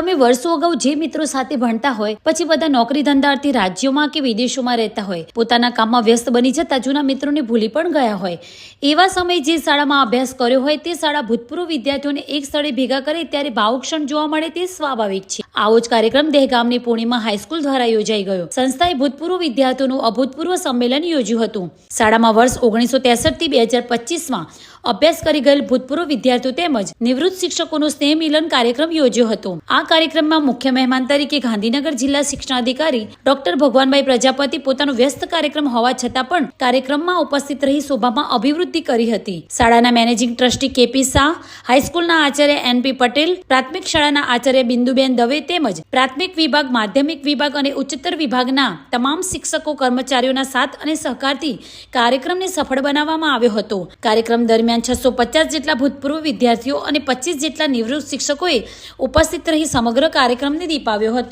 તમે વર્ષો અગાઉ જે મિત્રો સાથે ભણતા હોય, પછી બધા નોકરી ધંધાર્થી રાજ્યોમાં કે વિદેશોમાં રહેતા હોય, પોતાના કામમાં વ્યસ્ત બની જતા જૂના મિત્રોને ભૂલી પણ ગયા હોય. એવા સમયે જે શાળામાં અભ્યાસ કર્યો હોય, તે શાળા ભૂતપૂર્વ વિદ્યાર્થીઓને એક સ્થળે ભેગા કરે ત્યારે ભાવુક્ષણ જોવા મળે તે સ્વાભાવિક છે. આવો જ કાર્યક્રમ દહેગામની પૂર્ણિમા હાઈસ્કૂલ દ્વારા યોજાઈ ગયો. સંસ્થાએ ભૂતપૂર્વ વિદ્યાર્થીઓનું અભૂતપૂર્વ સંમેલન યોજ્યું હતું. શાળામાં વર્ષ ઓગણીસો ત્રેસઠથી બે હજાર પચીસમાં અભ્યાસ કરી ગયેલ ભૂતપૂર્વ વિદ્યાર્થીઓ તેમજ નિવૃત્ત શિક્ષકોનો સ્નેહ મિલન કાર્યક્રમ યોજ્યો હતો. આ કાર્યક્રમમાં મુખ્ય મહેમાન તરીકે ગાંધીનગર જિલ્લા શિક્ષણાધિકારી ડોક્ટર ભગવાનભાઈ પ્રજાપતિ પોતાનો વ્યસ્ત કાર્યક્રમ હોવા છતાં પણ કાર્યક્રમમાં ઉપસ્થિત રહી શોભામાં અભિવૃદ્ધિ કરી હતી. શાળાના મેનેજિંગ ટ્રસ્ટી કેપી શાહ, હાઈસ્કૂલના આચાર્ય એનપી પટેલ, પ્રાથમિક શાળાના આચાર્ય બિંદુબેન દવે તેમજ પ્રાથમિક વિભાગ, માધ્યમિક વિભાગ અને ઉચ્ચતર વિભાગના તમામ શિક્ષકો કર્મચારીઓના સાથ અને સહકારથી કાર્યક્રમને સફળ બનાવવામાં આવ્યો હતો. કાર્યક્રમ દરમિયાન છસો પચાસ જેટલા ભૂતપૂર્વ વિદ્યાર્થીઓ અને પચીસ જેટલા નિવૃત્ત શિક્ષકોએ ઉપસ્થિત રહી સમગ્ર કાર્યક્રમને દીપાવ્યો હતો.